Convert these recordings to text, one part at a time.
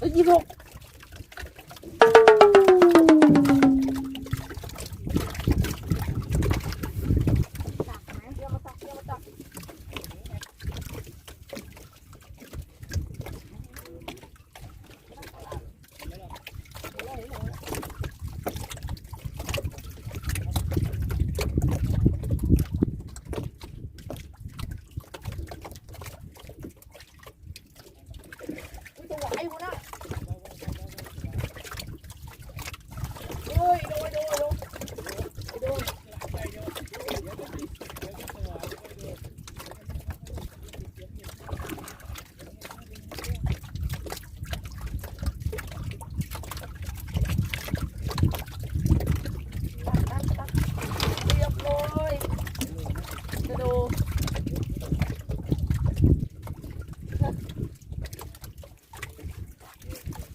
เอ้ยยี่สิบหกเดี๋ยวมาตักเดี๋ยวมาตักอุ๊ยตัวไหวหัวหน้าเฮ้ยโดนโดนโดนโดน เรียบร้อยจะดู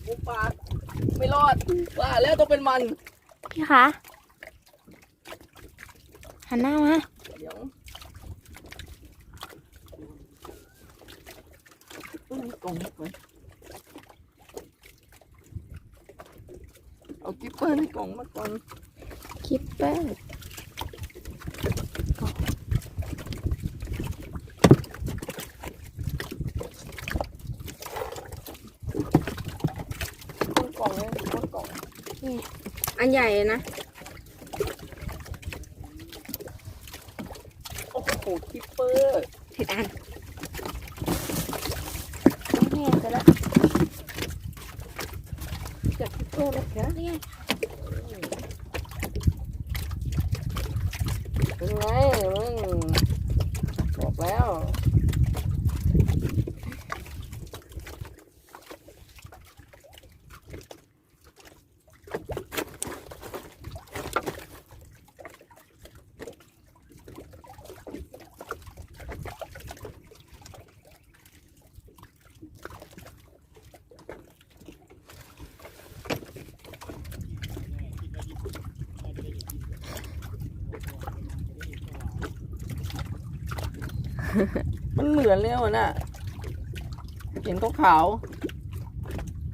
หมูป่าไม่ร อดว่าแล้วต้องเป็นมัน พี่คะ หันหน้ามา เดี๋ยวอุ้ยกล่องนี้ก่อนเอากิ๊ปเปอร์ในกล่องมาก่อน คิปเปอร์ ต้นกล่องเลยต้นกล่อง อันใหญ่นะ โอ้โหกิ๊ปเปอร์ ผิดอันนี่ไงเสร็จแล้ว จากกิ๊ปเปอร์นะแก นี่ไง เป็นไงมึงบอกแล้ว มันเหมื อนแล้วน่ะเห็นขาว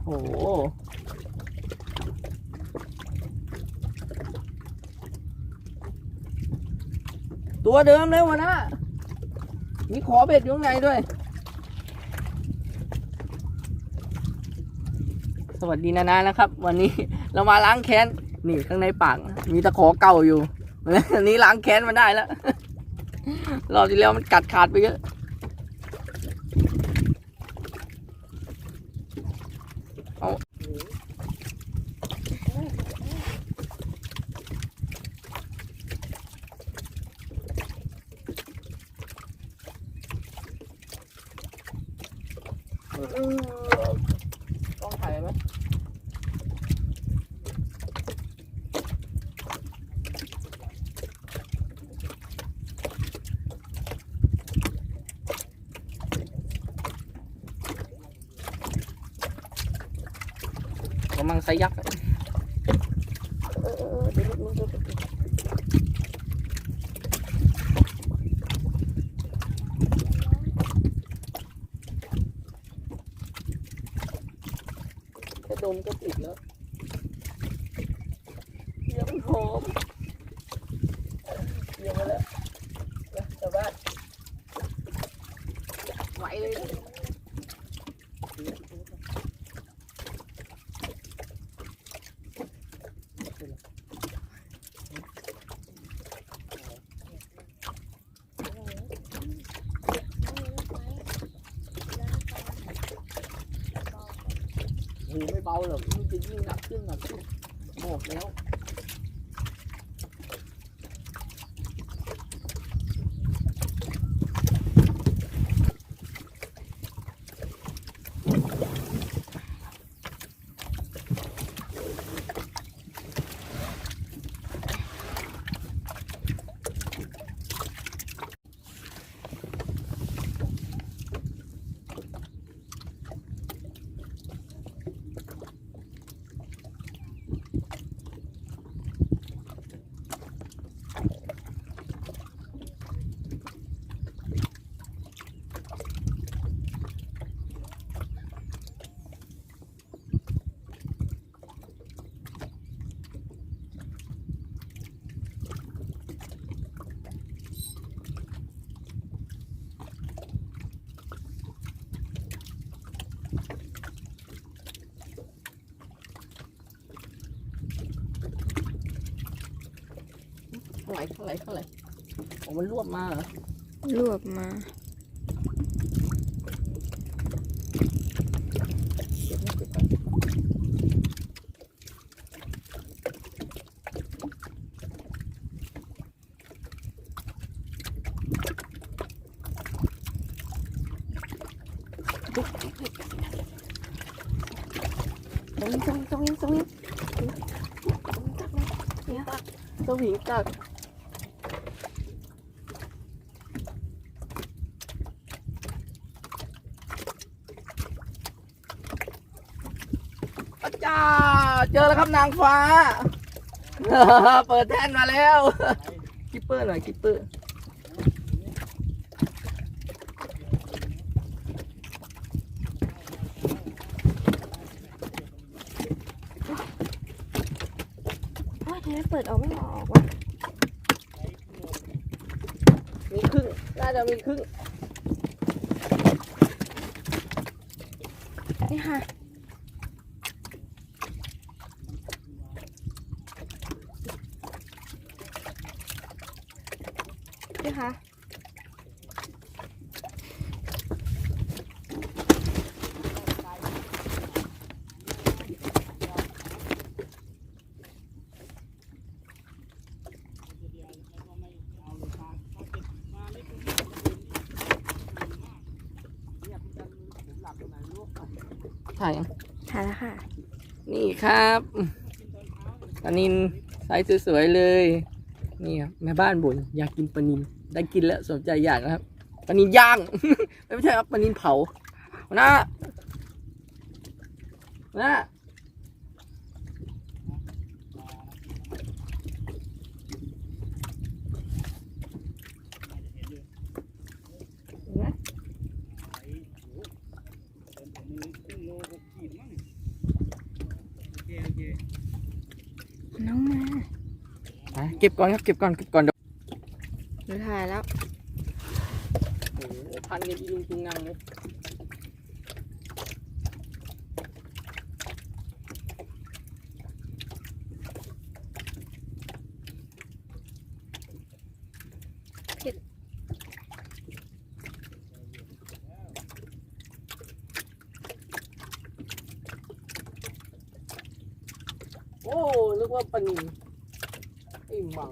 โอ้โหตัวเดิมเลยวะนะมีขอเบ็ดอยู่ข้างในด้วย สวัสดีนานานะครับ วันนี้เรามาล้างแค้น นี่ข้างในปาก มีตะขอเก่าอยู่อันนี้ล้างแค้นมันได้แล้ว รอบที่แล้วมันกัดขาดไปเยอะ เอาต้องถ่ายไหมกำลังไซยักษ์อะเออเออเดี๋ยวนิดนึงเดี๋ยวนิดนึงแค่ ดมก็ติดแล้วยังหอมเยี่ยม นข้างไหนข้างไหนโอ้มันรวบมาเหรอรวบมาเก็บนะเก็บก่อนสวิงสวิงสวิงสวิงสวิงกักอาจารย์ เจอแล้วครับนางฟ้า เปิดแท่นมาแล้วคิปเปอร์หน่อยคิปเปอร์โอ้ยทำไมเปิดออกไม่ออกวะมีครึ่ง น่าจะมีครึ่ง นี่ค่ะ นี่ค่ะถ่ายยังถ่ายแล้วค่ะ นี่ครับปลานินไซส์สวยๆเลย นี่ครับแม่บ้านบ่นอยากกินปลานิน ได้กินแล้วสนใจอยากนะครับปลานินย่าง ไม่ใช่ครับปลานินเผาหัวหน้าหัวหน้าเห็นไหมน้องมาไปเก็บก่อนครับ เก็บก่อน เก็บก่อนเดี๋ยว หนูถ่ายแล้ว โอ้โหพันกันจริงจริงงังเลย ผิด โอ้นึกว่าปลานินไอ้มัง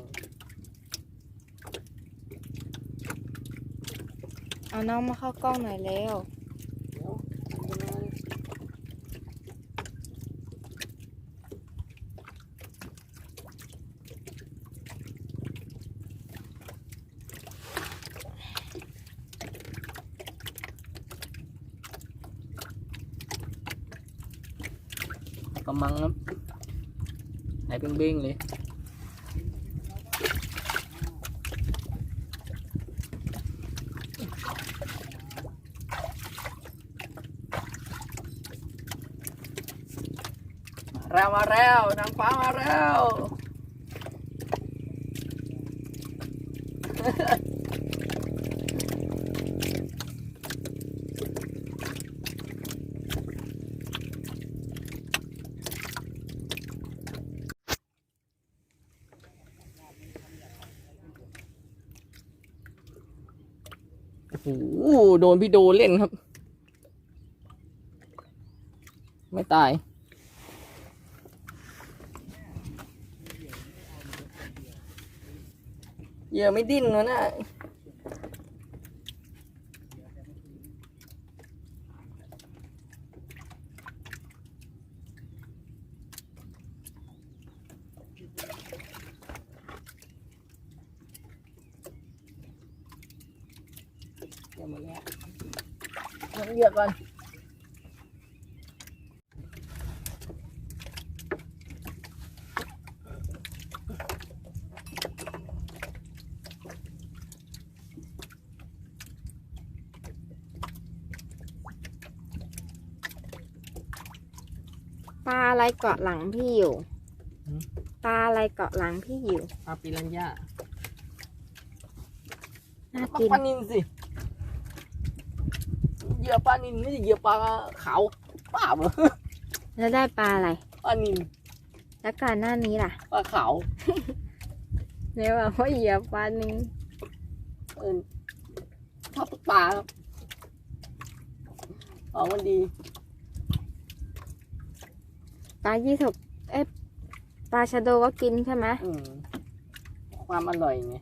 เอา น้องมาเข้ากล้องหน่อยเร็วกำมังครับไหนเป็นเบ้งๆเลย มาแล้วนางฟ้ามาแล้วโอ้โหโดนพี่โดเล่นครับ ไม่ตาย เหยื่อไม่ดิ้นวะน่ะเหยื่อหมดแล้วเอาเหยื่อก่อน ปลาอะไร เกาะหลังพี่อยู่ หืม ปลาอะไรเกาะหลังพี่อยู่ ปลาปิรันย่าน่าปลากินปลานินสิเหยื่อปลานินไม่ใช่เหยื่อปลาขาวป้าบเหรอแล้วได้ปลาอะไร ปลานินแล้วก่อนหน้านี้ล่ะปลาขาวเดี๋ยวบอกว่าเหยียบปลานินเออชอบปลาครับของมันดี ปลายี่สบเอ๊ะปลาชะโดก็กินใช่ไหมอืมความอร่อยไง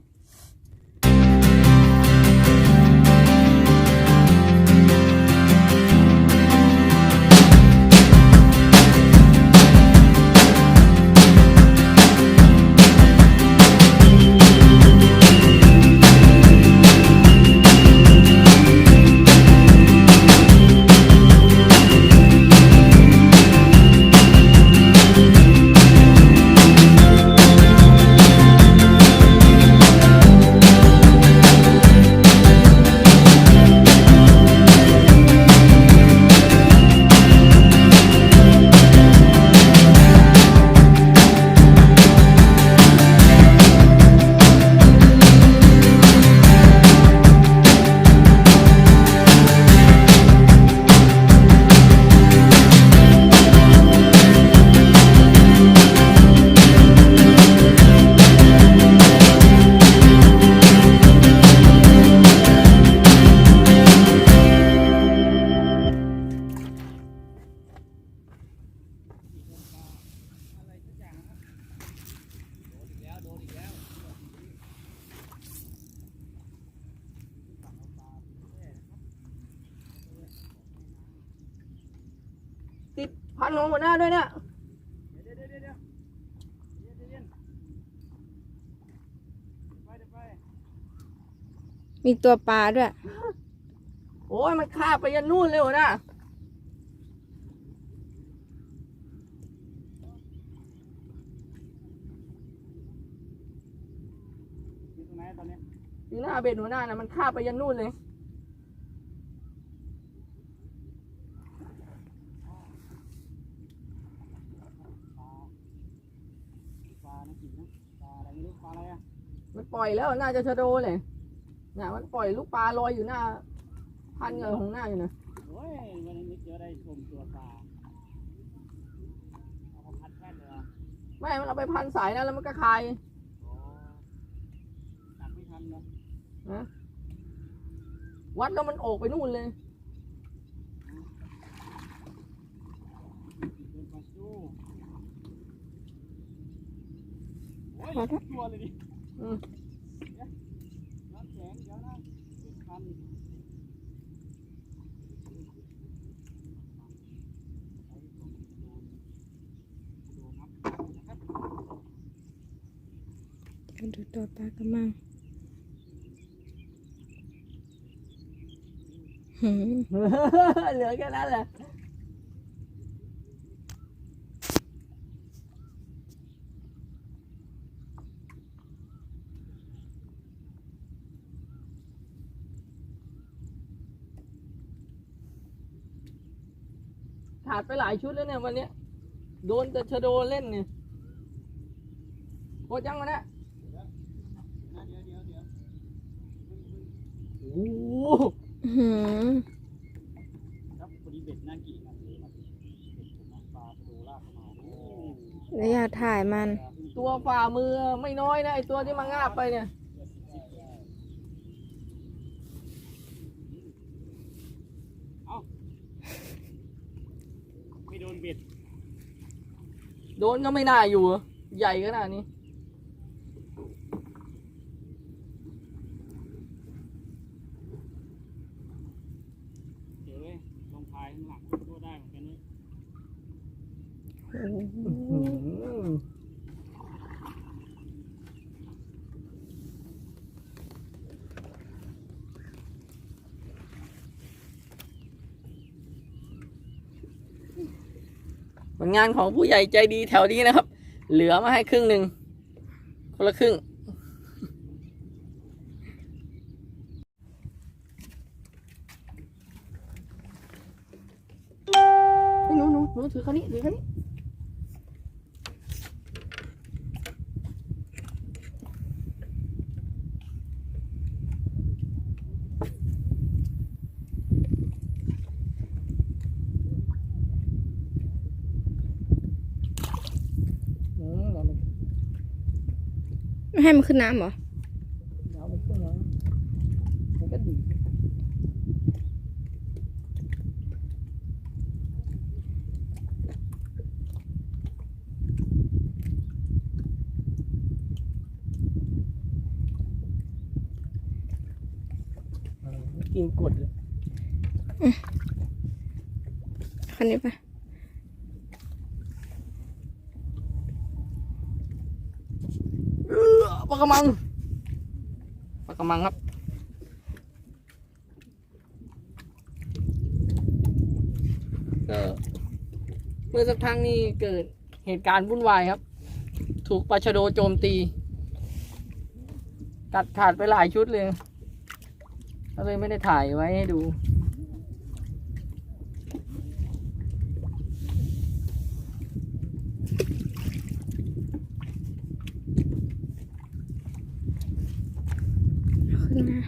มีตัวปลาด้วย โอ้ยมันคาบไปยันนู่นเลยหัวหน้าอยู่หน้าเบ็ดหัวหน้านะมันคาบไปยันนู่นเลย มันปล่อยแล้วน่าจะชะโดเลย นี่ยมันปล่อยลูกปลาลอยอยู่หน้า พันเงยของหน้าอยู่นะโอ้ยวันนี้เจอได้ชมตัวปลาเอามาพัดแค่นเลยเหรอไม่ มันเอาไปพันสายนะแล้วมันก็คายอ๋อจับไม่ทันเนาะนะวัดแล้วมันโอกไปนู่นเลยเดินมาสู้โอ้ยขอโทษตัวเลยดิอืม น้ำแข็งเดี๋ยวนะเด็ดพัน ดู ตัวปลากันมั่งเหลือแค่นั้นแหละขาดไปหลายชุดแล้วเนี่ยวันนี้โดนแต่ชะโดเล่นเนี่ยโคตรยังวะเนี่ยนะเดี๋ยวเดี๋ยวเดี๋ยว โอ้โหหืมครับพอดีเบ็ดน่ากี่นะเบ็ดผมน้ำปลาไปดูลากเข้ามาโอ้แล้วอยากถ่ายมัน ตัวฝ่ามือไม่น้อยนะไอตัวที่มางาบไปเนี่ย ไม่โดนเบ็ด โดนก็ไม่น่าอยู่อะใหญ่ขนาดนี้ เดี๋ยวเลยลงพายข้างหลังก็ได้เหมือนกันเลย ผลงานของผู้ใหญ่ใจดีแถวนี้นะครับ เหลือมาให้ครึ่งหนึ่งคนละครึ่ง หนูหนูหนูถือคันนี้ถือคันนี้ อืมเอามา ไม่ ให้มันขึ้นน้ำเหรอ เดี๋ยวเอาไปขึ้นน้ำมันก็ดีอ่ากินกดเลย คันนี้ปะ เออ ปลากระมังปลากระมังครับก็เมื่อสักพักนี่เกิดเหตุการณ์วุ่นวายครับ ถูกปลาชะโดโจมตี ตัดขาดไปหลายชุดเลย ก็เลยไม่ได้ถ่ายไว้ให้ดู เอาขึ้นมา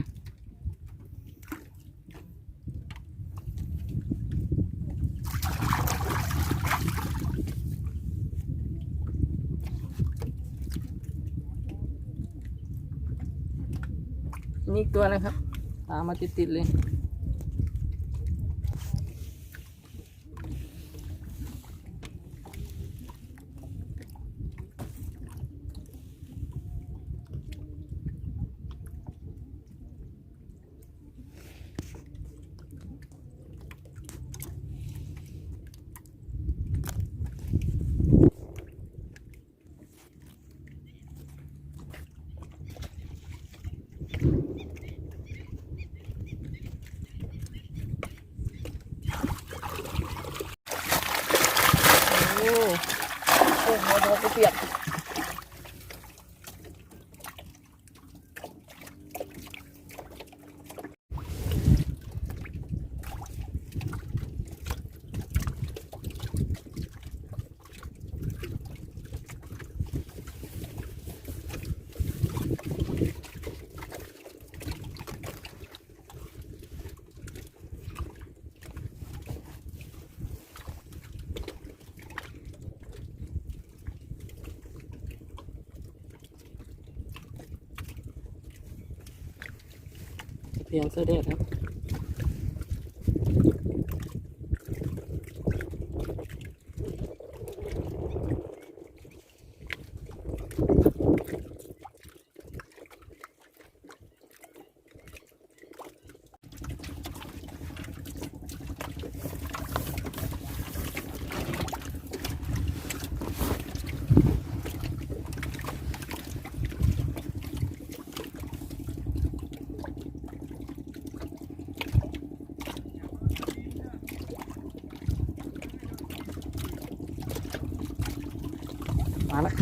นี่อีก ตัวนะครับ ตามมาติดๆเลย โอ้โหโดนกู เปียก เพียงเสด็จครับ มาแล้ว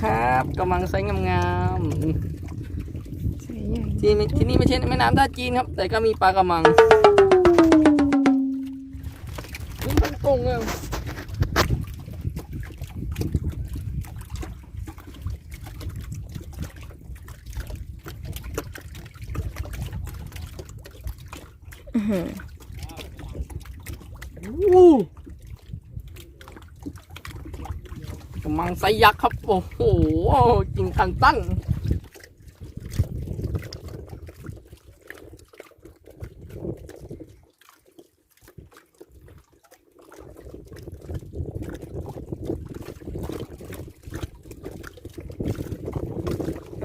ครับกำลังไซส์งามๆใส่ใหญ่ที่นี่ที่นี่ไม่ใช่แม่น้ำท่าจีนครับ แต่ก็มีปลากระมังนี่มันตรงเลย อื้อหือ วู้กระมัง ไซยักษ์ครับ โอ้โหจริงคันตั้ง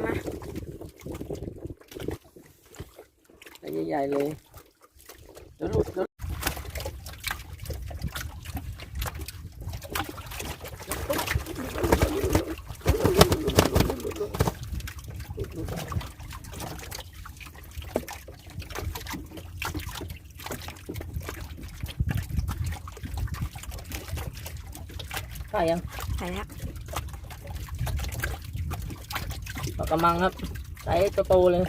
มาไซส์ใหญ่ๆเลยเดี๋ยวหลุดเดี๋ยว ได้ยังใส่แล้วปลากระมังครับไซส์โตๆเลย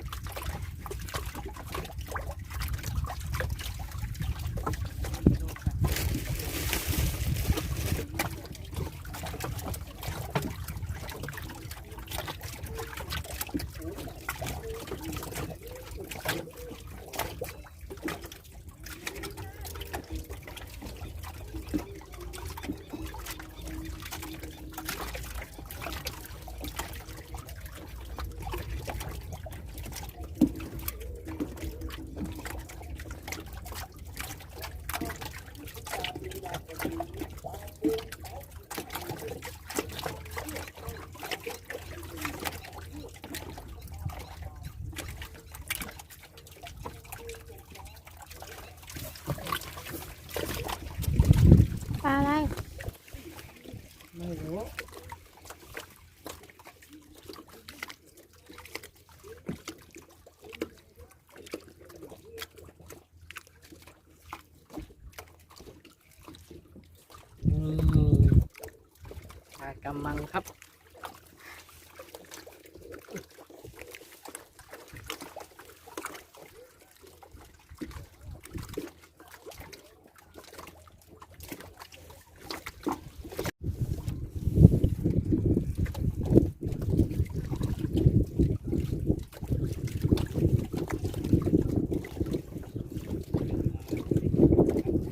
ป กำ มังครับ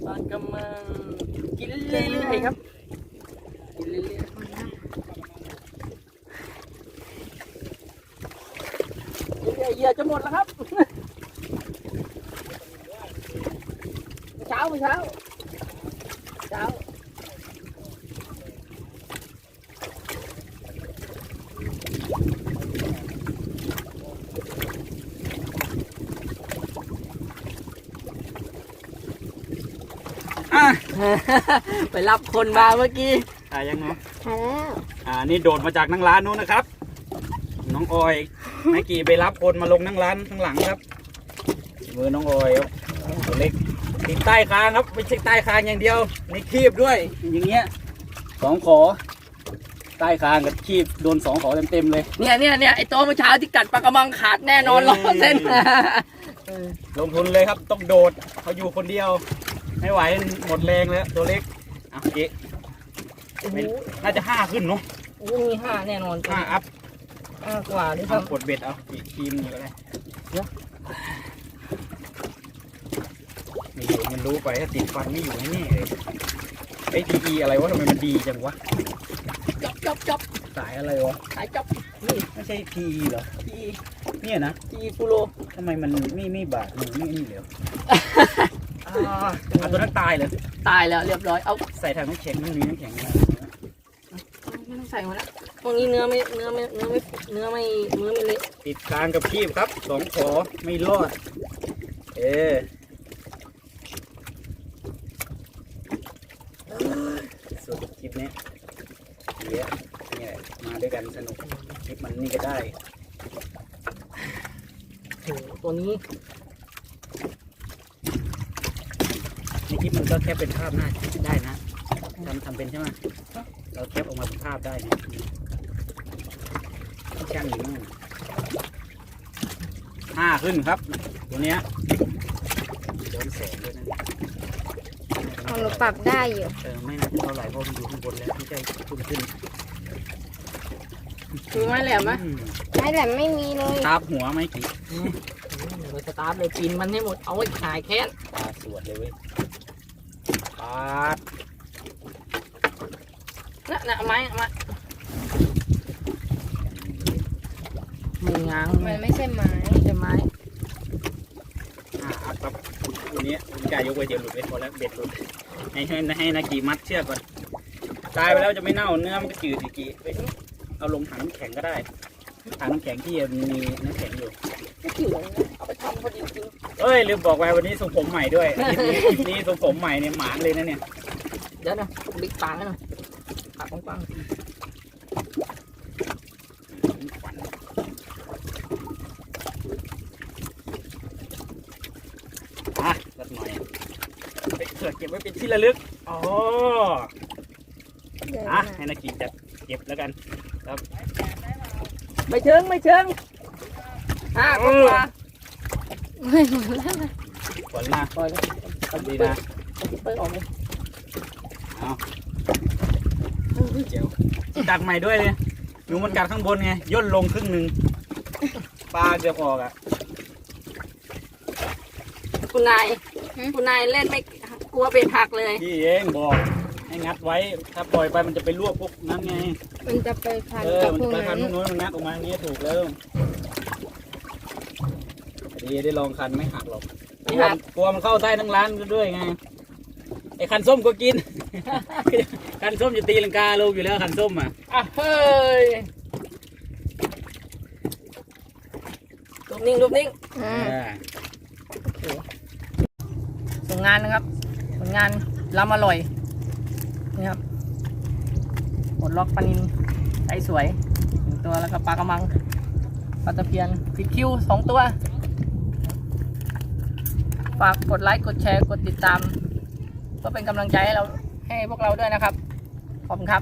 ปลากำมังกินเรื่อยๆครับ กินเรื่อยๆเรื่อยๆเหยื่อจะหมดแล้วครับ เช้าเช้าเช้าอะ ไปรับคนมาเมื่อกี้ถ่ายยังเนาะถ่ายแล้วอ่านี่โดดมาจากนั่งร้านนู้นนะครับ น้องออยแม่กี่ไปรับคนมาลงนั่งร้านข้างหลังครับมือน้องออยครับตัวเล็กติดใต้คางครับไม่ใช่ใต้คางอย่างเดียวในคีบด้วย อย่างเงี้ยสองขอ ใต้คางกับคีบโดนสองขอเต็มๆเลย เนี่ยเนี่ยเนี่ยไอตัวเมื่อเช้าที่กัดปลากระมังขาดแน่นอนร้อยเปอร์เซ็นต์ลงทุนเลยครับต้องโดดเขาอยู่คนเดียว ไม่ไหวหมดแรงแล้วตัวเล็กอะเจ๊ไม่น่าจะห้าขึ้นเนาะโอ้โหมีห้าแน่นอนห้าอัพห้ากว่าด้วยคเอารับกดเบ็ดเอาอีกทีมอยู่ก็ได้เดี๋ยวไม่อยู่มันรู้ไปถ้าติดฟันไม่อยู่แน่ๆเลยไอ้ทีอะไรวะทำไมมันดีจังวะจบจบจบสายอะไรวะสายจบนี่ไม่ใช่ทีเหรอทีเนี่ยนะ ทีฟูโรทำไมมันไม่ไม่บาดมือไม่นี่เหลวอ่า เอาตัวนั้นตายเลย ตายแล้วเรียบร้อย เอาใส่ถังน้ำแข็งมันมีน้ำแข็งนะไม่ต้องใส่มาแล้วตรงนี้เนื้อไม่เนื้อไม่เนื้อไม่เนื้อไม่เนื้อไม่เละติดกลางกับคีบครับสองขอไม่รอด เออสุดคลิปนี้เดี๋ยวนี่แหละมาด้วยกันสนุกคลิปมันนี่ก็ได้โอ้โหตัวนี้ ในคลิปมันก็แค่เป็นภาพหน้าได้นะทำทำเป็นใช่ไหมเราแคปออกมาเป็นภาพได้นะช่างอยู่นู่นห้าขึ้นครับ ตัวเนี้ยย้อนแสงด้วยนะของหนูปรับได้อยู่ เออไม่น่าจะเท่าไหร่เพราะมันอยู่ข้างบนแล้วที่ใกล้ขึ้นขึ้นคือไม้แหลมไหมอืมไม่แหลมไม่มีเลยตาบหัวไหมกี่อืมเดี๋ยวเราสตาร์ทเลยปีนมันให้หมด เอาไว้ขายแค้นตาสวดเลยเว้ยปา ดน่ะน่ะเอาไม้เอาไม้ไม่ง้างมันไม่ใช่ไม้ใช่ไม้อ่าอัพครับตัวเนี้ยผมกล้ายกไว้เดี๋ยวหลุดไปพอแล้วเบ็ดหลุดให้ให้ให้นากีมัดเชือกก่อนตายไปแล้วจะไม่เน่าเนื้อมันก็จืดอีกกี่เอ้ยเอาลงถังน้ำแข็งก็ได้ถังน้ำแข็งที่มันมีน้ำแข็งอยู่ ไม่ถือเลยนะเอาไปทำพอดีจริงเอ้ยลืมบอกไว้วันนี้ทรงผมใหม่ด้วยอาทิตย์นี้อาทิตย์นี้ทรงผมใหม่เนี่ยหมานเลยนะเนี่ยเดี๋ยวนะบิ๊กปากให้หน่อยปากกว้างขวัญอะสักหน่อยไปเผื่อเก็บไว้เป็นที่ระลึกอ๋อเดี๋ยวอะนะให้นากีจัดเก็บแล้วกันๆไม่เชิงไม่เชิง ห้ากว่าไม่หมดแล้วนะขวัญหน้าปล่อยเลยทำดีนะเอาเปิดออกเลยเจียวกัดใหม่ด้วยเลยหนูมันกัดข้างบนไงย่นลงครึ่งหนึ่งปลาเกือบออกอะคุณนายคุณนายเล่นไม่กลัวเบ็ดหักเลยพี่เองบอกให้งัดไว้ถ้าปล่อยไปมันจะไปลวกพวกนั้นไง มันจะไปพันเออกับมันพวกไปนั้คันนพวกนู้นมันงัดออกมาอย่างนี้ถูกแล้ว ดีได้ลองคันไม่หักหรอกไม่หัก กลัวมันเข้าใต้ทั้งร้านด้วยไงไอ้คันส้มก็กิน คันส้มจะตีลังกาลงอยู่แล้วคันส้มอะอะเฮ้ยรูปนิ่งรูปนิ่งอ่าส่งงานนะครับ ผลงานลำอร่อย นี่ครับปลดล็อกปลานินไซส์สวยหนึ่งตัวแล้วก็ปลากระมังปลาตะเพียนฟิดคิวสองตัว ฝากกดไลค์กดแชร์กดติดตาม ก็เป็นกำลังใจให้เราให้พวกเราด้วยนะครับ ขอบคุณครับ